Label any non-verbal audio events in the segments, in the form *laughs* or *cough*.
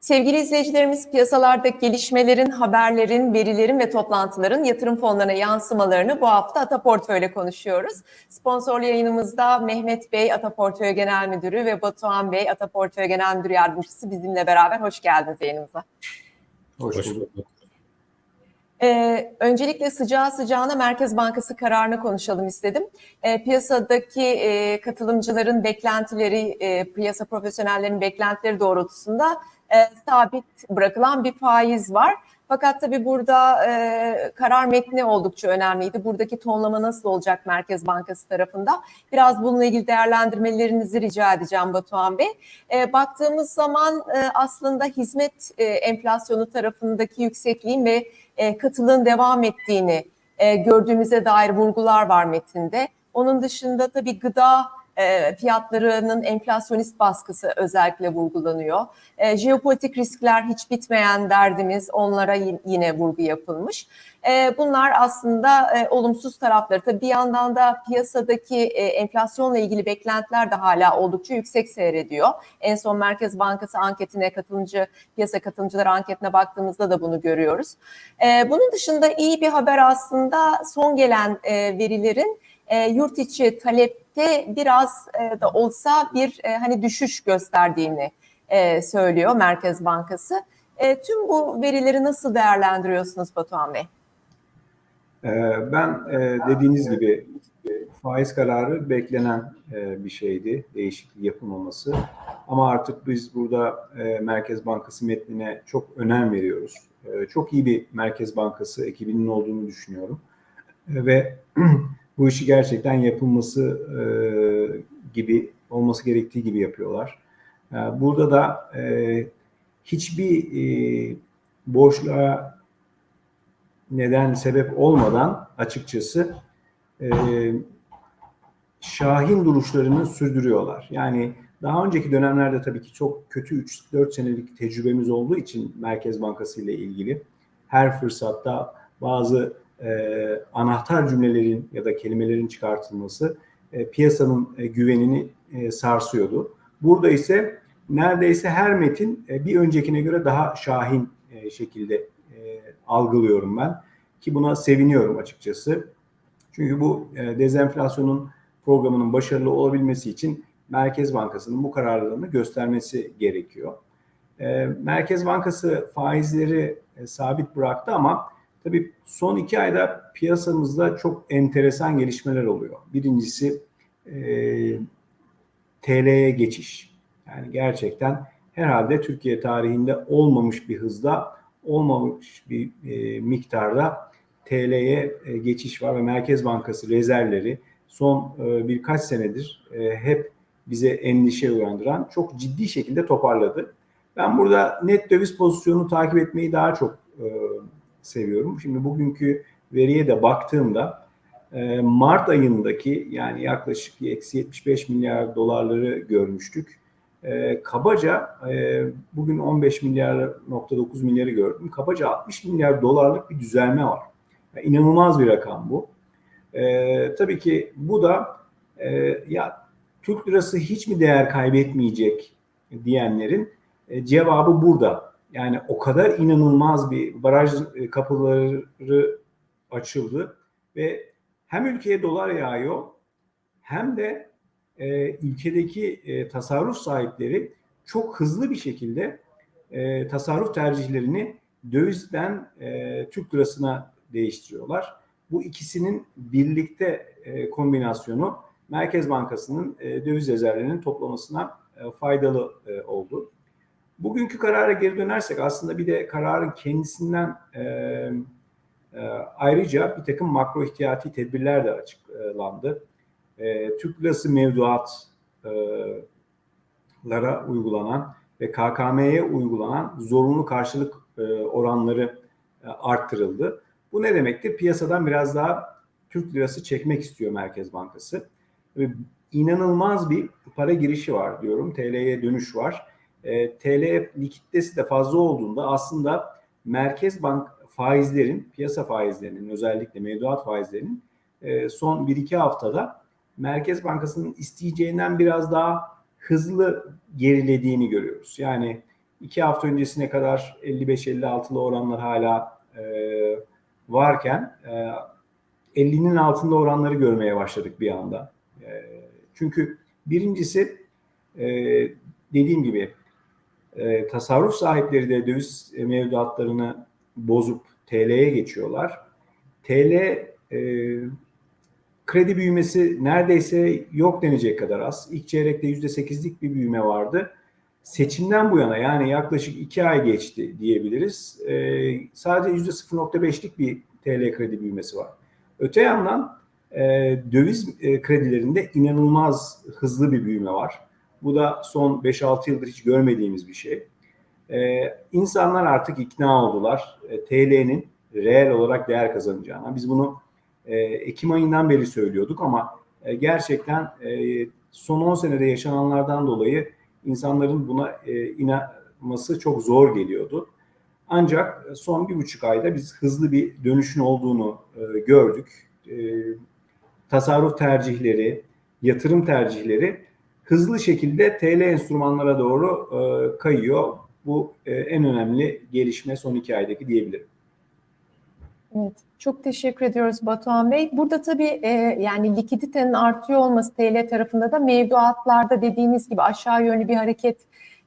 Sevgili izleyicilerimiz piyasalardaki gelişmelerin, haberlerin, verilerin ve toplantıların yatırım fonlarına yansımalarını bu hafta Ata Portföy'le konuşuyoruz. Sponsorlu yayınımızda Mehmet Bey, Ata Portföy Genel Müdürü ve Batuhan Bey, Ata Portföy Genel Müdür Yardımcısı bizimle beraber. Hoş geldiniz yayınımıza. Hoş, Hoş bulduk. Ee, öncelikle sıcağı sıcağına Merkez Bankası kararını konuşalım istedim. Ee, piyasadaki e, katılımcıların beklentileri, e, piyasa profesyonellerinin beklentileri doğrultusunda e, sabit bırakılan bir faiz var. Fakat tabii burada e, karar metni oldukça önemliydi. Buradaki tonlama nasıl olacak Merkez Bankası tarafında? Biraz bununla ilgili değerlendirmelerinizi rica edeceğim Batuhan Bey. E, baktığımız zaman e, aslında hizmet e, enflasyonu tarafındaki yüksekliğin ve e, katılığın devam ettiğini e, gördüğümüze dair vurgular var metinde. Onun dışında tabii gıda e, fiyatlarının enflasyonist baskısı özellikle vurgulanıyor. E, jeopolitik riskler hiç bitmeyen derdimiz onlara yine vurgu yapılmış. E, bunlar aslında e, olumsuz tarafları. Tabii bir yandan da piyasadaki enflasyonla ilgili beklentiler de hala oldukça yüksek seyrediyor. En son Merkez Bankası anketine katılımcı, piyasa katılımcıları anketine baktığımızda da bunu görüyoruz. Bunun dışında iyi bir haber aslında son gelen verilerin yurt içi talepte biraz e, da olsa bir e, hani düşüş gösterdiğini e, söylüyor Merkez Bankası. Tüm bu verileri nasıl değerlendiriyorsunuz Batuhan Bey? Ben dediğiniz gibi faiz kararı beklenen bir şeydi, değişiklik yapılmaması. Ama artık biz burada Merkez Bankası metnine çok önem veriyoruz. Çok iyi bir Merkez Bankası ekibinin olduğunu düşünüyorum. Ve *clears throat* bu işi gerçekten yapılması e, gibi olması gerektiği gibi yapıyorlar. E, burada da e, hiçbir e, boşluğa neden sebep olmadan açıkçası e, şahin duruşlarını sürdürüyorlar. Yani daha önceki dönemlerde tabii ki çok kötü 3-4 senelik tecrübemiz olduğu için Merkez Bankası ile ilgili her fırsatta bazı e, anahtar cümlelerin ya da kelimelerin çıkartılması e, piyasanın e, güvenini e, sarsıyordu. Burada ise neredeyse her metin e, bir öncekine göre daha şahin e, şekilde e, algılıyorum ben ki buna seviniyorum açıkçası. Çünkü bu e, dezenflasyonun programının başarılı olabilmesi için Merkez Bankası'nın bu kararlılığını göstermesi gerekiyor. E, Merkez Bankası faizleri e, sabit bıraktı ama Tabii son iki ayda piyasamızda çok enteresan gelişmeler oluyor. Birincisi e, TL'ye geçiş. Yani gerçekten herhalde Türkiye tarihinde olmamış bir hızda, olmamış bir e, miktarda TL'ye e, geçiş var ve Merkez Bankası rezervleri son e, birkaç senedir e, hep bize endişe uyandıran çok ciddi şekilde toparladı. Ben burada net döviz pozisyonunu takip etmeyi daha çok e, seviyorum. Şimdi bugünkü veriye de baktığımda e, Mart ayındaki yani yaklaşık eksi 75 milyar dolarları görmüştük. E, kabaca e, bugün 15 milyar nokta 9 milyarı gördüm. Kabaca 60 milyar dolarlık bir düzelme var. Yani inanılmaz bir rakam bu. Tabii ki bu da ya Türk lirası hiç mi değer kaybetmeyecek diyenlerin cevabı burada. Yani o kadar inanılmaz bir baraj e, kapıları açıldı ve hem ülkeye dolar yağıyor hem de e, ülkedeki e, tasarruf sahipleri çok hızlı bir şekilde e, tasarruf tercihlerini dövizden e, Türk lirasına değiştiriyorlar. Bu ikisinin birlikte e, kombinasyonu Merkez Bankası'nın e, döviz rezervlerinin toplamasına e, faydalı e, oldu. Bugünkü karara geri dönersek aslında bir de kararın kendisinden e, e, ayrıca bir takım makro ihtiyati tedbirler de açıklandı. E, Türk lirası mevduatlara uygulanan ve KKM'ye uygulanan zorunlu karşılık e, oranları e, arttırıldı. Bu ne demektir? Piyasadan biraz daha Türk lirası çekmek istiyor Merkez Bankası. Ve inanılmaz bir para girişi var diyorum. TL'ye dönüş var e, TL likiditesi de fazla olduğunda aslında merkez bank faizlerin, piyasa faizlerinin özellikle mevduat faizlerinin e, son 1-2 haftada Merkez Bankası'nın isteyeceğinden biraz daha hızlı gerilediğini görüyoruz. Yani iki hafta öncesine kadar 55-56'lı oranlar hala e, varken e, 50'nin altında oranları görmeye başladık bir anda. E, çünkü birincisi e, dediğim gibi e, tasarruf sahipleri de döviz mevduatlarını bozup TL'ye geçiyorlar. TL e, kredi büyümesi neredeyse yok denecek kadar az. İlk çeyrekte %8'lik bir büyüme vardı. Seçimden bu yana yani yaklaşık iki ay geçti diyebiliriz. E, sadece %0.5'lik bir TL kredi büyümesi var. Öte yandan e, döviz e, kredilerinde inanılmaz hızlı bir büyüme var. Bu da son 5-6 yıldır hiç görmediğimiz bir şey. E, insanlar artık ikna oldular e, TL'nin reel olarak değer kazanacağına. Biz bunu e, Ekim ayından beri söylüyorduk ama e, gerçekten e, son 10 senede yaşananlardan dolayı insanların buna e, inanması çok zor geliyordu. Ancak son bir buçuk ayda biz hızlı bir dönüşün olduğunu e, gördük. E, tasarruf tercihleri, yatırım tercihleri hızlı şekilde TL enstrümanlara doğru e, kayıyor. Bu e, en önemli gelişme son iki aydaki diyebilirim. Evet, çok teşekkür ediyoruz Batuhan Bey. Burada tabii e, yani likiditenin artıyor olması TL tarafında da mevduatlarda dediğiniz gibi aşağı yönlü bir hareket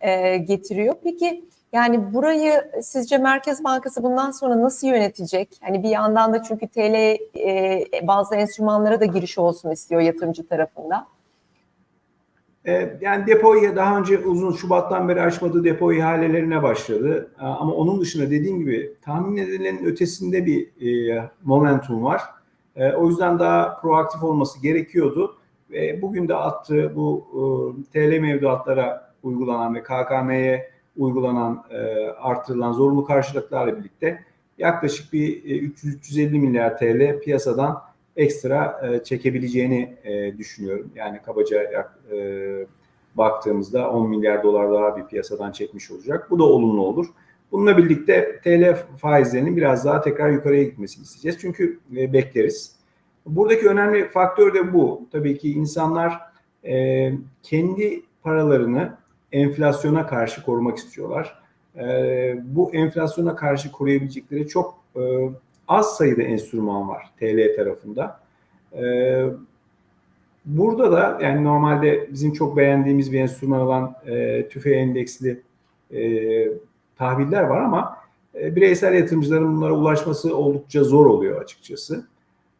e, getiriyor. Peki yani burayı sizce Merkez Bankası bundan sonra nasıl yönetecek? Hani bir yandan da çünkü TL e, bazı enstrümanlara da giriş olsun istiyor yatırımcı tarafında. E, yani depoyu daha önce uzun Şubat'tan beri açmadığı depo ihalelerine başladı. E, ama onun dışında dediğim gibi tahmin edilenin ötesinde bir e, momentum var. O yüzden daha proaktif olması gerekiyordu. Ve bugün de attığı bu TL mevduatlara uygulanan ve KKM'ye uygulanan artırılan zorunlu karşılıklarla birlikte yaklaşık bir 300-350 milyar TL piyasadan ekstra e, çekebileceğini e, düşünüyorum. Yani kabaca e, baktığımızda 10 milyar dolar daha bir piyasadan çekmiş olacak. Bu da olumlu olur. Bununla birlikte TL faizlerinin biraz daha tekrar yukarıya gitmesini isteyeceğiz. Çünkü e, bekleriz. Buradaki önemli faktör de bu. Tabii ki insanlar e, kendi paralarını enflasyona karşı korumak istiyorlar. E, bu enflasyona karşı koruyabilecekleri çok e, az sayıda enstrüman var TL tarafında. Ee, burada da yani normalde bizim çok beğendiğimiz bir enstrüman olan e, tüfe endeksli e, tahviller var ama e, bireysel yatırımcıların bunlara ulaşması oldukça zor oluyor açıkçası.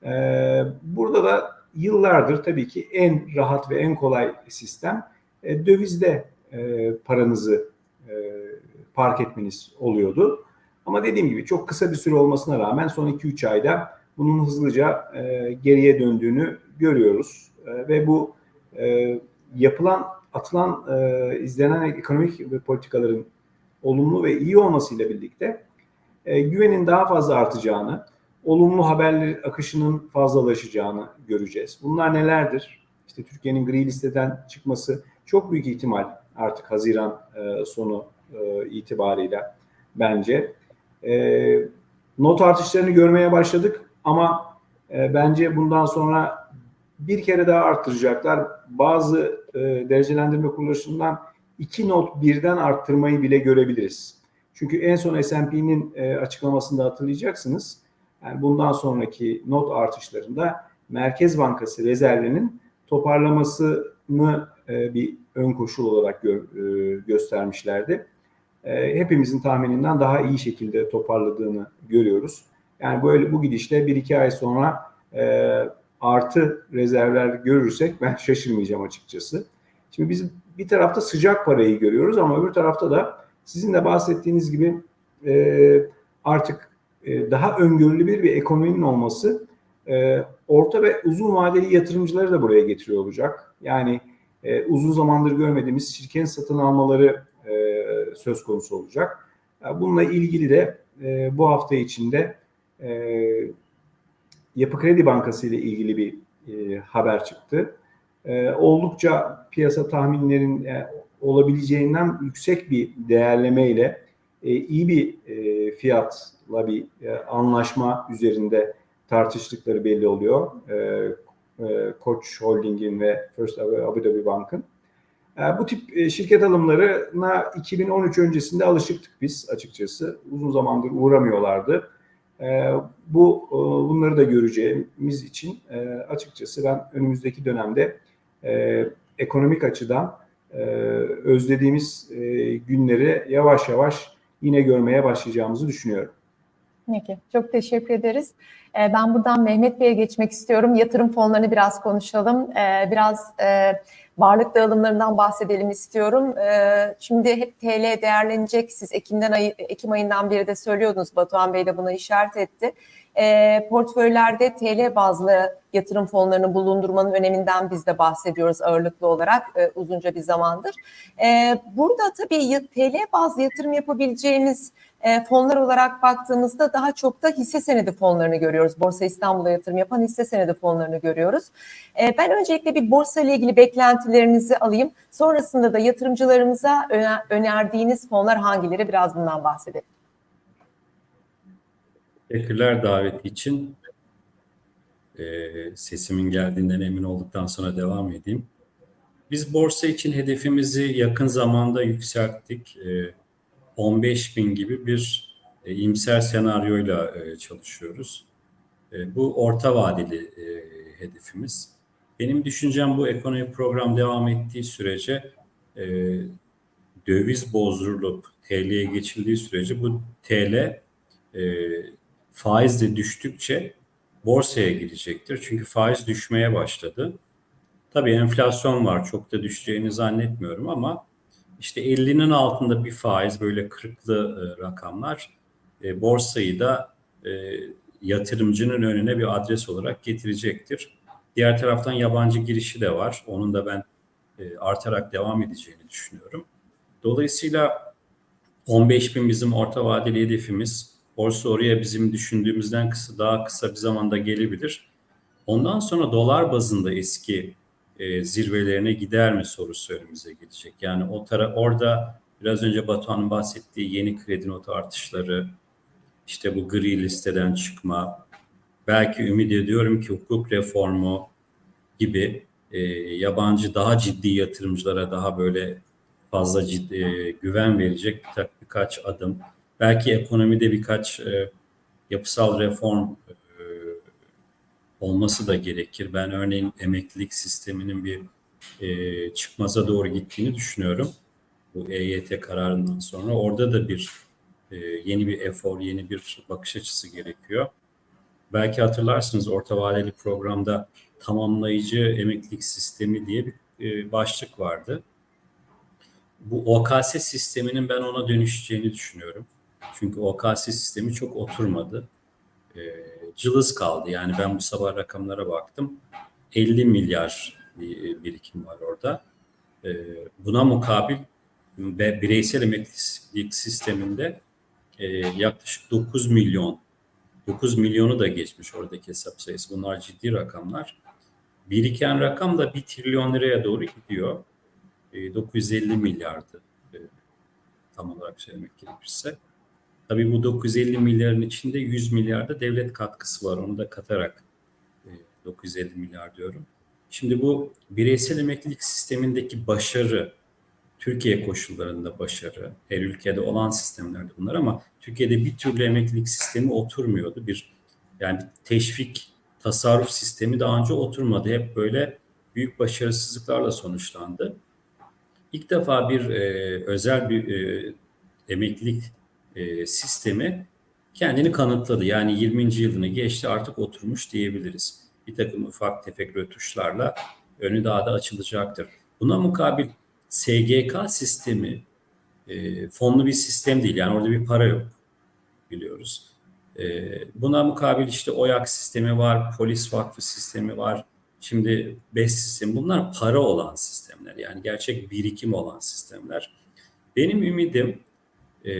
E, burada da yıllardır tabii ki en rahat ve en kolay sistem e, dövizde e, paranızı e, park etmeniz oluyordu. Ama dediğim gibi çok kısa bir süre olmasına rağmen son 2-3 ayda bunun hızlıca e, geriye döndüğünü görüyoruz. E, ve bu e, yapılan, atılan, e, izlenen ekonomik ve politikaların olumlu ve iyi olmasıyla birlikte e, güvenin daha fazla artacağını, olumlu haberler akışının fazlalaşacağını göreceğiz. Bunlar nelerdir? İşte Türkiye'nin gri listeden çıkması çok büyük ihtimal artık Haziran e, sonu e, itibarıyla bence. E, not artışlarını görmeye başladık ama e, bence bundan sonra bir kere daha arttıracaklar. Bazı e, derecelendirme kuruluşundan iki not birden arttırmayı bile görebiliriz. Çünkü en son S&P'nin e, açıklamasında hatırlayacaksınız. Yani bundan sonraki not artışlarında Merkez Bankası rezervlerinin toparlamasını e, bir ön koşul olarak gö e, göstermişlerdi. E, hepimizin tahmininden daha iyi şekilde toparladığını görüyoruz. Yani böyle bu gidişle bir iki ay sonra e, artı rezervler görürsek ben *laughs* şaşırmayacağım açıkçası. Şimdi biz bir tarafta sıcak parayı görüyoruz ama öbür tarafta da sizin de bahsettiğiniz gibi e, artık e, daha öngörülü bir, bir ekonominin olması e, orta ve uzun vadeli yatırımcıları da buraya getiriyor olacak. Yani e, uzun zamandır görmediğimiz şirket satın almaları e, söz konusu olacak. Bununla ilgili de e, bu hafta içinde e, Yapı Kredi Bankası ile ilgili bir e, haber çıktı. E, oldukça piyasa tahminlerin e, olabileceğinden yüksek bir değerleme ile e, iyi bir e, fiyatla bir e, anlaşma üzerinde tartıştıkları belli oluyor. E, e, Koç Holding'in ve First Abu Dhabi Bank'ın. E, Bu tip e, şirket alımlarına 2013 öncesinde alışıktık biz açıkçası. Uzun zamandır uğramıyorlardı. E, Bu bunları da göreceğimiz için açıkçası ben önümüzdeki dönemde ekonomik açıdan özlediğimiz günleri yavaş yavaş yine görmeye başlayacağımızı düşünüyorum. Peki, çok teşekkür ederiz. Ben buradan Mehmet Bey'e geçmek istiyorum. Yatırım fonlarını biraz konuşalım. Biraz varlık dağılımlarından bahsedelim istiyorum. Ee, Şimdi hep TL değerlenecek. Siz Ekim'den ayı, Ekim ayından beri de söylüyordunuz. Batuhan Bey de buna işaret etti. Ee, Portföylerde TL bazlı yatırım fonlarını bulundurmanın öneminden biz de bahsediyoruz ağırlıklı olarak e, uzunca bir zamandır. Ee, Burada tabii TL bazlı yatırım yapabileceğimiz e, fonlar olarak baktığımızda daha çok da hisse senedi fonlarını görüyoruz. Borsa İstanbul'a yatırım yapan hisse senedi fonlarını görüyoruz. E, ben öncelikle bir borsa ile ilgili beklentilerinizi alayım. Sonrasında da yatırımcılarımıza öner- önerdiğiniz fonlar hangileri biraz bundan bahsedelim. Teşekkürler daveti için. Ee, sesimin geldiğinden emin olduktan sonra devam edeyim. Biz borsa için hedefimizi yakın zamanda yükselttik. Ee, 15 bin gibi bir e, iyimser senaryoyla e, çalışıyoruz. E, bu orta vadeli e, hedefimiz. Benim düşüncem bu ekonomi program devam ettiği sürece e, döviz bozdurulup TL'ye geçildiği sürece bu TL e, faiz de düştükçe borsaya gidecektir. Çünkü faiz düşmeye başladı. Tabii enflasyon var. Çok da düşeceğini zannetmiyorum ama işte 50'nin altında bir faiz böyle kırıklı e, rakamlar e, borsayı da e, yatırımcının önüne bir adres olarak getirecektir. Diğer taraftan yabancı girişi de var. Onun da ben e, artarak devam edeceğini düşünüyorum. Dolayısıyla 15 bin bizim orta vadeli hedefimiz. Borsa oraya bizim düşündüğümüzden kısa, daha kısa bir zamanda gelebilir. Ondan sonra dolar bazında eski e, zirvelerine gider mi sorusu önümüze gelecek. Yani o tara orada biraz önce Batuhan'ın bahsettiği yeni kredi notu artışları, işte bu gri listeden çıkma, belki ümit ediyorum ki hukuk reformu gibi e, yabancı daha ciddi yatırımcılara daha böyle fazla ciddi, e, güven verecek birkaç adım. Belki ekonomide birkaç e, yapısal reform e, olması da gerekir. Ben örneğin emeklilik sisteminin bir e, çıkmaza doğru gittiğini düşünüyorum. Bu EYT kararından sonra orada da bir e, yeni bir efor, yeni bir bakış açısı gerekiyor. Belki hatırlarsınız orta vadeli programda tamamlayıcı emeklilik sistemi diye bir e, başlık vardı. Bu OKS sisteminin ben ona dönüşeceğini düşünüyorum. Çünkü OKS sistemi çok oturmadı. E, cılız kaldı. Yani ben bu sabah rakamlara baktım. 50 milyar bir birikim var orada. E, buna mukabil ve bireysel emeklilik sisteminde e, yaklaşık 9 milyon 9 milyonu da geçmiş oradaki hesap sayısı. Bunlar ciddi rakamlar. Biriken rakam da 1 trilyon liraya doğru gidiyor. E, 950 milyardı e, tam olarak söylemek gerekirse. Tabii bu 950 milyarın içinde 100 milyarda devlet katkısı var. Onu da katarak e, 950 milyar diyorum. Şimdi bu bireysel emeklilik sistemindeki başarı, Türkiye koşullarında başarı, her ülkede olan sistemlerde bunlar ama Türkiye'de bir türlü emeklilik sistemi oturmuyordu. Bir yani teşvik, tasarruf sistemi daha önce oturmadı. Hep böyle büyük başarısızlıklarla sonuçlandı. İlk defa bir e, özel bir e, emeklilik e, sistemi kendini kanıtladı. Yani 20. yılını geçti artık oturmuş diyebiliriz. Bir takım ufak tefek rötuşlarla önü daha da açılacaktır. Buna mukabil SGK sistemi e, fonlu bir sistem değil. Yani orada bir para yok biliyoruz. E, buna mukabil işte OYAK sistemi var, polis vakfı sistemi var. Şimdi BES sistemi bunlar para olan sistemler. Yani gerçek birikim olan sistemler. Benim ümidim e,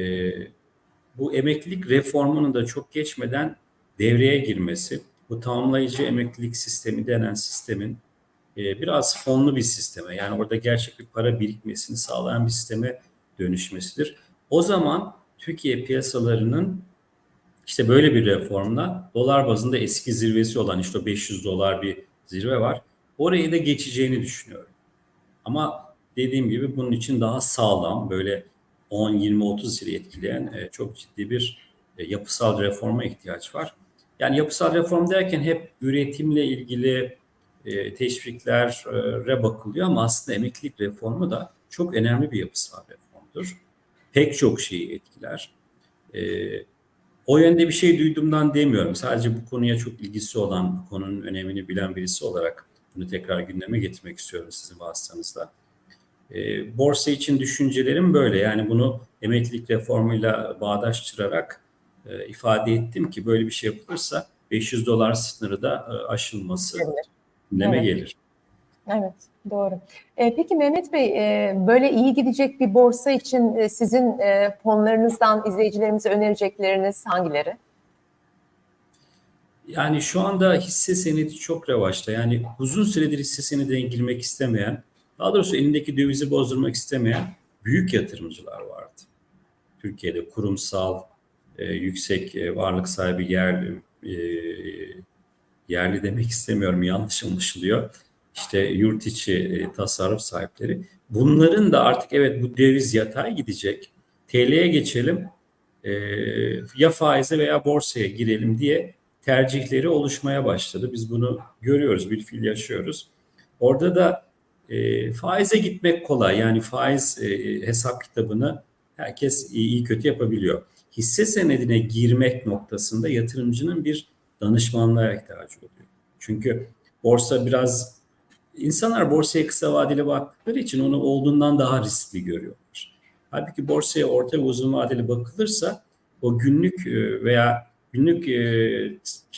bu emeklilik reformunun da çok geçmeden devreye girmesi. Bu tamamlayıcı emeklilik sistemi denen sistemin e, biraz fonlu bir sisteme yani orada gerçek bir para birikmesini sağlayan bir sisteme dönüşmesidir. O zaman Türkiye piyasalarının işte böyle bir reformla dolar bazında eski zirvesi olan işte o 500 dolar bir zirve var. Orayı da geçeceğini düşünüyorum. Ama dediğim gibi bunun için daha sağlam böyle 10, 20, 30 yılı etkileyen e, çok ciddi bir e, yapısal reforma ihtiyaç var. Yani yapısal reform derken hep üretimle ilgili e, teşviklere bakılıyor ama aslında emeklilik reformu da çok önemli bir yapısal reformdur. Pek çok şeyi etkiler. E, o yönde bir şey duyduğumdan demiyorum. Sadece bu konuya çok ilgisi olan, bu konunun önemini bilen birisi olarak bunu tekrar gündeme getirmek istiyorum sizin vasıtanızla. E, borsa için düşüncelerim böyle. Yani bunu emeklilik reformuyla bağdaştırarak e, ifade ettim ki böyle bir şey yapılırsa 500 dolar sınırı da e, aşılması Olabilir. gündeme Evet. gelir. Evet, doğru. E, peki Mehmet Bey, e, böyle iyi gidecek bir borsa için e, sizin e, fonlarınızdan izleyicilerimize önerecekleriniz hangileri? Yani şu anda hisse senedi çok revaçta. Yani uzun süredir hisse senedine girmek istemeyen, daha doğrusu elindeki dövizi bozdurmak istemeyen büyük yatırımcılar vardı. Türkiye'de kurumsal, e, yüksek e, varlık sahibi yerli, e, yerli demek istemiyorum yanlış anlaşılıyor. İşte yurt içi e, tasarruf sahipleri. Bunların da artık evet bu döviz yatay gidecek. TL'ye geçelim. E, ya faize veya borsaya girelim diye tercihleri oluşmaya başladı. Biz bunu görüyoruz, bir fiil yaşıyoruz. Orada da e, faize gitmek kolay. Yani faiz e, hesap kitabını herkes iyi, kötü yapabiliyor. Hisse senedine girmek noktasında yatırımcının bir danışmanlığa ihtiyacı oluyor. Çünkü borsa biraz insanlar borsaya kısa vadeli baktıkları için onu olduğundan daha riskli görüyorlar. Halbuki borsaya orta ve uzun vadeli bakılırsa o günlük e, veya günlük e,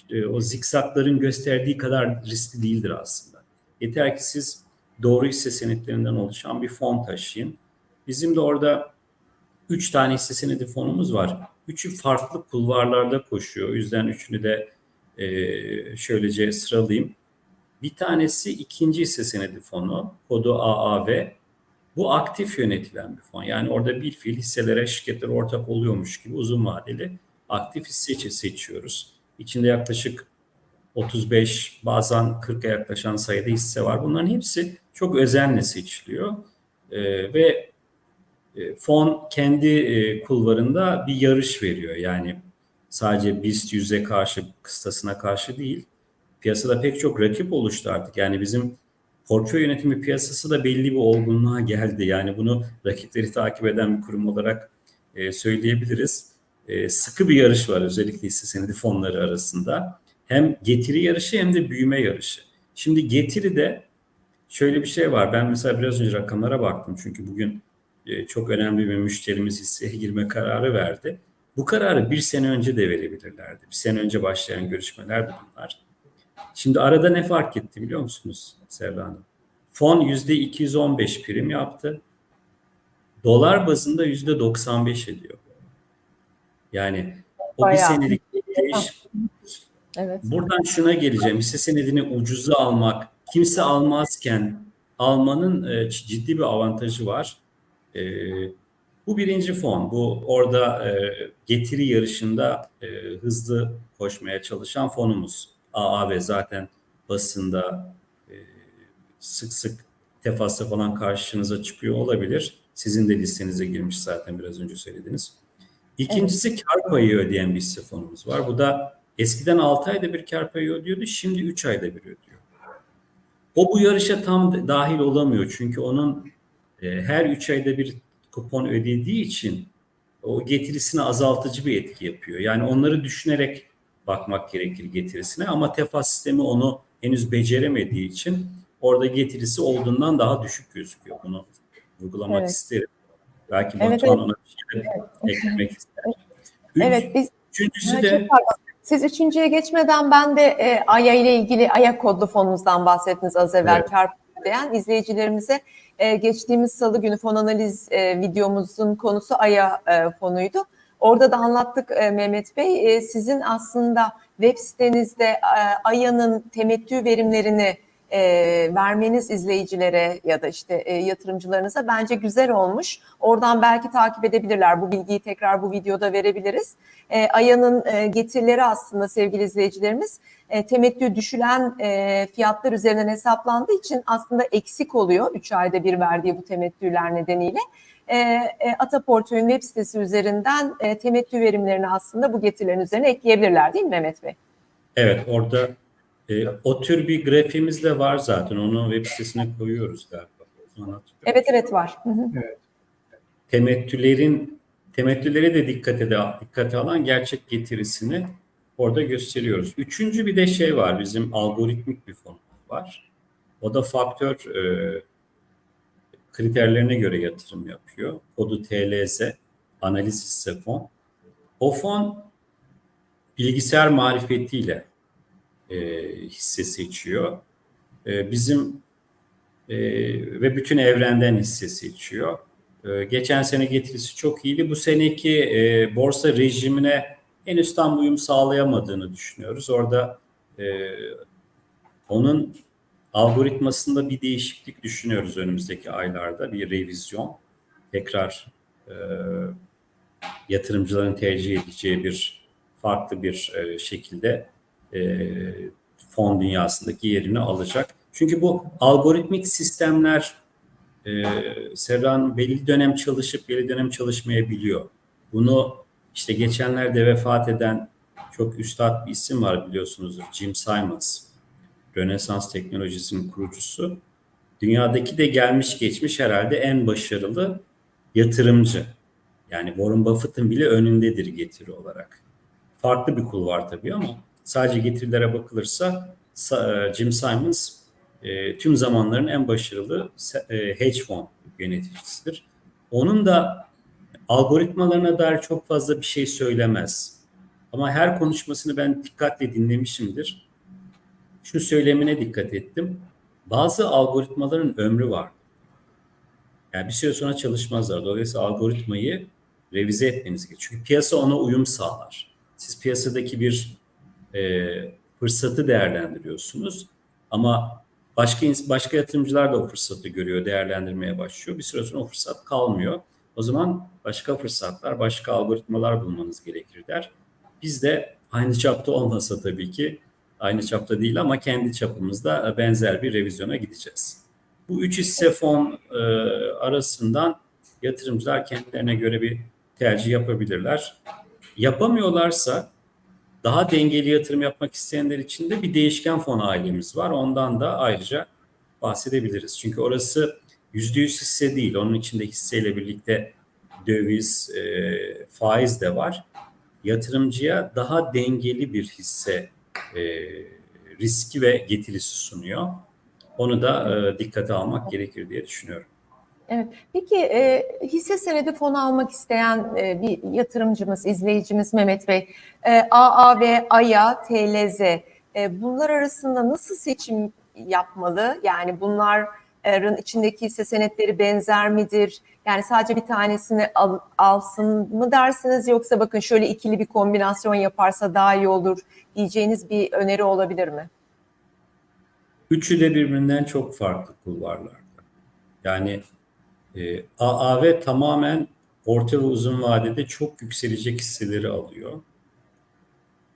e, o zikzakların gösterdiği kadar riskli değildir aslında. Yeter ki siz doğru hisse senetlerinden oluşan bir fon taşıyın. Bizim de orada üç tane hisse senedi fonumuz var. Üçü farklı kulvarlarda koşuyor. O yüzden üçünü de e, şöylece sıralayayım. Bir tanesi ikinci hisse senedi fonu, kodu AAV. Bu aktif yönetilen bir fon. Yani orada bir fiil hisselere, şirketlere ortak oluyormuş gibi uzun vadeli aktif hisse seçiyoruz. İçinde yaklaşık 35 bazen 40'a yaklaşan sayıda hisse var. Bunların hepsi çok özenle seçiliyor. Ee, ve e, fon kendi e, kulvarında bir yarış veriyor. Yani sadece BIST 100'e karşı, kıstasına karşı değil. Piyasada pek çok rakip oluştu artık. Yani bizim portföy yönetimi piyasası da belli bir olgunluğa geldi. Yani bunu rakipleri takip eden bir kurum olarak e, söyleyebiliriz. E, sıkı bir yarış var özellikle hisse senedi fonları arasında. Hem getiri yarışı hem de büyüme yarışı. Şimdi getiri de şöyle bir şey var. Ben mesela biraz önce rakamlara baktım. Çünkü bugün e, çok önemli bir müşterimiz hisseye *laughs* girme kararı verdi. Bu kararı bir sene önce de verebilirlerdi. Bir sene önce başlayan görüşmelerdi bunlar. Şimdi arada ne fark etti biliyor musunuz Serra Hanım? Fon %215 prim yaptı. Dolar bazında %95 ediyor. Yani o Bayağı. bir senelik değiş. Evet. Buradan şuna geleceğim. Hisse senedini ucuza almak, kimse almazken almanın e, ciddi bir avantajı var. E, bu birinci fon. Bu orada e, getiri yarışında e, hızlı koşmaya çalışan fonumuz. AAV zaten basında e, sık sık tefasla falan karşınıza çıkıyor olabilir. Sizin de listenize girmiş zaten biraz önce söylediniz. İkincisi kar payı ödeyen bir hisse fonumuz var. Bu da eskiden 6 ayda bir kar payı ödüyordu. Şimdi 3 ayda bir ödüyor. O bu yarışa tam dahil olamıyor. Çünkü onun e, her 3 ayda bir kupon ödediği için o getirisini azaltıcı bir etki yapıyor. Yani onları düşünerek bakmak gerekir getirisine ama TEFA sistemi onu henüz beceremediği için orada getirisi olduğundan daha düşük gözüküyor. Bunu vurgulamak Evet. isterim. Belki Evet, Batuhan evet. ona bir şey de eklemek ister. Üç- Evet, biz Üçüncüsü de pardon. Siz üçüncüye geçmeden ben de e, AYA ile ilgili AYA kodlu fonumuzdan bahsettiniz az evvel Evet. kar ödeyen izleyicilerimize. E, geçtiğimiz salı günü fon analiz e, videomuzun konusu AYA e, fonuydu. Orada da anlattık e, Mehmet Bey. E, sizin aslında web sitenizde e, AYA'nın temettü verimlerini e, vermeniz izleyicilere ya da işte e, yatırımcılarınıza bence güzel olmuş. Oradan belki takip edebilirler. Bu bilgiyi tekrar bu videoda verebiliriz. E, Aya'nın e, getirileri aslında sevgili izleyicilerimiz e, temettü düşülen e, fiyatlar üzerinden hesaplandığı için aslında eksik oluyor 3 ayda bir verdiği bu temettüler nedeniyle. E, e, Ataportföy'ün web sitesi üzerinden e, temettü verimlerini aslında bu getirilerin üzerine ekleyebilirler değil mi Mehmet Bey? Evet, orada e, o tür bir grafiğimiz de var zaten. Onu web sitesine koyuyoruz galiba. Evet evet var. Hı hı. Temettülerin temettülere de dikkate de dikkate alan gerçek getirisini orada gösteriyoruz. Üçüncü bir de şey var. Bizim algoritmik bir fon var. O da faktör e, kriterlerine göre yatırım yapıyor. Kodu TLZ analiz hisse fon. O fon bilgisayar marifetiyle e, hisse seçiyor. E, bizim e, ve bütün evrenden hisse seçiyor. E, geçen sene getirisi çok iyiydi. Bu seneki e, borsa rejimine henüz tam uyum sağlayamadığını düşünüyoruz. Orada e, onun algoritmasında bir değişiklik düşünüyoruz önümüzdeki aylarda. Bir revizyon. Tekrar e, yatırımcıların tercih edeceği bir farklı bir e, şekilde e, fon dünyasındaki yerini alacak. Çünkü bu algoritmik sistemler e, Serran belli dönem çalışıp belli dönem çalışmayabiliyor. Bunu işte geçenlerde vefat eden çok üstad bir isim var biliyorsunuzdur. Jim Simons. Rönesans teknolojisinin kurucusu. Dünyadaki de gelmiş geçmiş herhalde en başarılı yatırımcı. Yani Warren Buffett'ın bile önündedir getiri olarak. Farklı bir kul var tabii ama sadece getirilere bakılırsa Sa- Jim Simons e, tüm zamanların en başarılı e, hedge fon yöneticisidir. Onun da algoritmalarına dair çok fazla bir şey söylemez. Ama her konuşmasını ben dikkatle dinlemişimdir. Şu söylemine dikkat ettim. Bazı algoritmaların ömrü var. Yani bir süre sonra çalışmazlar. Dolayısıyla algoritmayı revize etmeniz gerekiyor. Çünkü piyasa ona uyum sağlar. Siz piyasadaki bir e, fırsatı değerlendiriyorsunuz. Ama başka başka yatırımcılar da o fırsatı görüyor, değerlendirmeye başlıyor. Bir süre sonra o fırsat kalmıyor. O zaman başka fırsatlar, başka algoritmalar bulmanız gerekir der. Biz de aynı çapta olmasa tabii ki, aynı çapta değil ama kendi çapımızda benzer bir revizyona gideceğiz. Bu üç hisse fon e, arasından yatırımcılar kendilerine göre bir tercih yapabilirler. Yapamıyorlarsa daha dengeli yatırım yapmak isteyenler için de bir değişken fon ailemiz var. Ondan da ayrıca bahsedebiliriz. Çünkü orası yüzde yüz hisse değil. Onun içinde hisseyle birlikte döviz, e, faiz de var. Yatırımcıya daha dengeli bir hisse e, riski ve getirisi sunuyor. Onu da e, dikkate almak gerekir diye düşünüyorum. Evet. Peki e, hisse senedi fonu almak isteyen e, bir yatırımcımız, izleyicimiz Mehmet Bey, e, AA ve AYA, TLZ e, bunlar arasında nasıl seçim yapmalı? Yani bunların içindeki hisse senetleri benzer midir? Yani sadece bir tanesini al, alsın mı dersiniz yoksa bakın şöyle ikili bir kombinasyon yaparsa daha iyi olur diyeceğiniz bir öneri olabilir mi? Üçü de birbirinden çok farklı kulvarlarda. Yani e, AAV tamamen orta ve uzun vadede çok yükselecek hisseleri alıyor.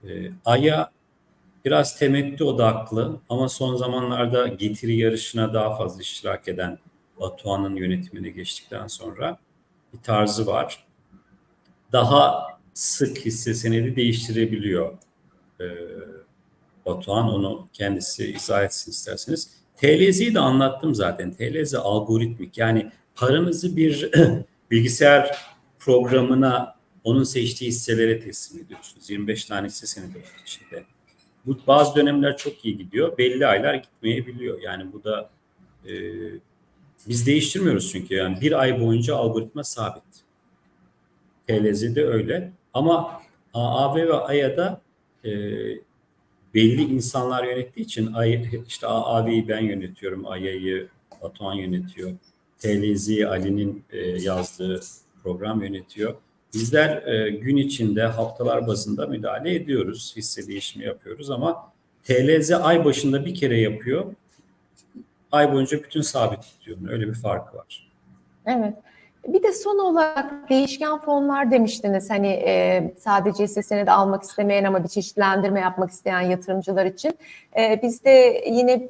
E, AYA biraz temettü odaklı ama son zamanlarda getiri yarışına daha fazla iştirak eden Batuhan'ın yönetimine geçtikten sonra bir tarzı var. Daha sık hisse senedi değiştirebiliyor. E, Batuhan onu kendisi izah etsin isterseniz. TLZ'yi de anlattım zaten. TLZ algoritmik yani paranızı bir *clears throat* bilgisayar programına onun seçtiği hisselere teslim ediyorsunuz. 25 tane hisse senedi içinde. Bu bazı dönemler çok iyi gidiyor. Belli aylar gitmeyebiliyor. Yani bu da e, biz değiştirmiyoruz çünkü yani bir ay boyunca algoritma sabit. TLZ'de öyle. Ama AAV ve AYA'da e, belli insanlar yönettiği için işte AAV'yi ben yönetiyorum, AYA'yı Batuhan yönetiyor. TLZ'yi Ali'nin e, yazdığı program yönetiyor. Bizler e, gün içinde haftalar bazında müdahale ediyoruz. Hisse değişimi yapıyoruz ama TLZ ay başında bir kere yapıyor. ay boyunca bütün sabit tutuyorum. Öyle bir farkı var. Evet. Bir de son olarak değişken fonlar demiştiniz. Hani e, sadece hisse senedi almak istemeyen ama bir çeşitlendirme yapmak isteyen yatırımcılar için. E, biz de yine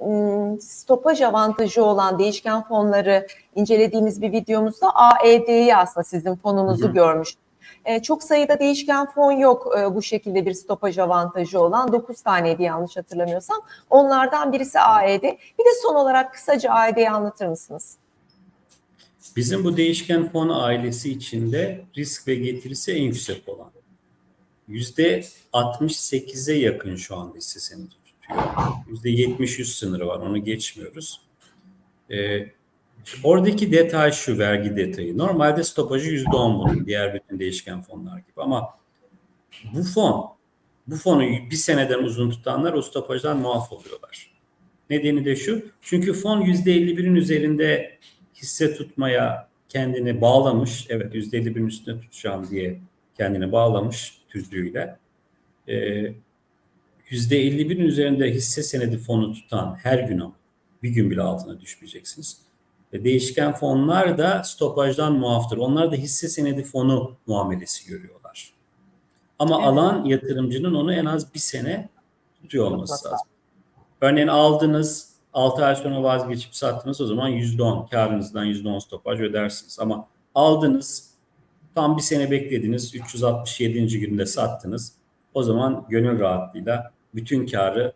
stopaj avantajı olan değişken fonları incelediğimiz bir videomuzda AED'yi aslında sizin fonunuzu görmüştük. E, çok sayıda değişken fon yok e, bu şekilde bir stopaj avantajı olan. 9 taneydi yanlış hatırlamıyorsam. Onlardan birisi AED. Bir de son olarak kısaca AED'yi anlatır mısınız? Bizim bu değişken fon ailesi içinde risk ve getirisi en yüksek olan. Yüzde 68'e yakın şu anda hisse senedi tutuyor. Yüzde 70-100 sınırı var. Onu geçmiyoruz. Ee, oradaki detay şu vergi detayı. Normalde stopajı yüzde 10 bunun diğer bütün değişken fonlar gibi ama bu fon bu fonu bir seneden uzun tutanlar o stopajdan muaf oluyorlar. Nedeni de şu. Çünkü fon %51'in üzerinde hisse tutmaya kendini bağlamış. Evet %51'in üstüne tutacağım diye kendini bağlamış tüzüğüyle. Ee, %51'in üzerinde hisse senedi fonu tutan her gün ama bir gün bile altına düşmeyeceksiniz. Ve değişken fonlar da stopajdan muaftır. Onlar da hisse senedi fonu muamelesi görüyorlar. Ama Evet. alan yatırımcının onu en az bir sene tutuyor olması lazım. Örneğin aldınız 6 ay sonra vazgeçip sattınız o zaman %10 karınızdan %10 stopaj ödersiniz. Ama aldınız tam bir sene beklediniz 367. günde sattınız. O zaman gönül rahatlığıyla bütün karı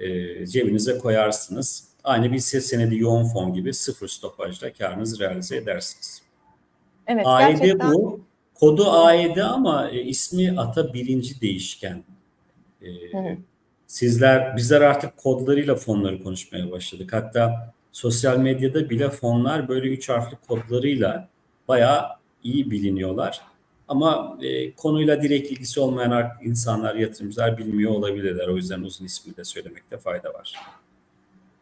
e, cebinize koyarsınız. Aynı bir hisse senedi yoğun fon gibi sıfır stopajla karınızı realize edersiniz. Evet, AED gerçekten. bu. Kodu AED ama e, ismi ata birinci değişken. E, hı. Sizler, bizler artık kodlarıyla fonları konuşmaya başladık. Hatta sosyal medyada bile fonlar böyle üç harfli kodlarıyla bayağı iyi biliniyorlar. Ama e, konuyla direkt ilgisi olmayan ar- insanlar, yatırımcılar bilmiyor olabilirler. O yüzden uzun ismini de söylemekte fayda var.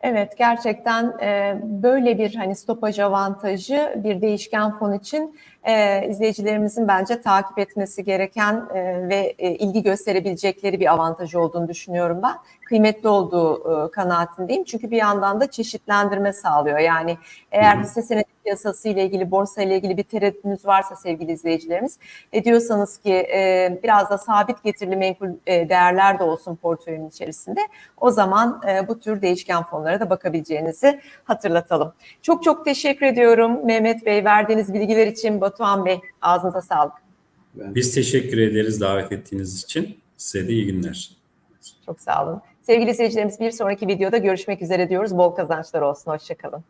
Evet, gerçekten e, böyle bir hani stopaj avantajı bir değişken fon için e, izleyicilerimizin bence takip etmesi gereken e, ve e, ilgi gösterebilecekleri bir avantajı olduğunu düşünüyorum ben. Kıymetli olduğu e, kanaatindeyim. Çünkü bir yandan da çeşitlendirme sağlıyor. Yani eğer hisse senedi piyasası ile ilgili, borsa ile ilgili bir tereddütünüz varsa sevgili izleyicilerimiz, e, diyorsanız ki e, biraz da sabit getirili menkul e, değerler de olsun portföyün içerisinde, o zaman e, bu tür değişken fonlara da bakabileceğinizi hatırlatalım. Çok çok teşekkür ediyorum Mehmet Bey verdiğiniz bilgiler için Batuhan Bey ağzınıza sağlık. Biz teşekkür ederiz davet ettiğiniz için. Size de iyi günler. Çok sağ olun. Sevgili izleyicilerimiz bir sonraki videoda görüşmek üzere diyoruz. Bol kazançlar olsun. Hoşçakalın.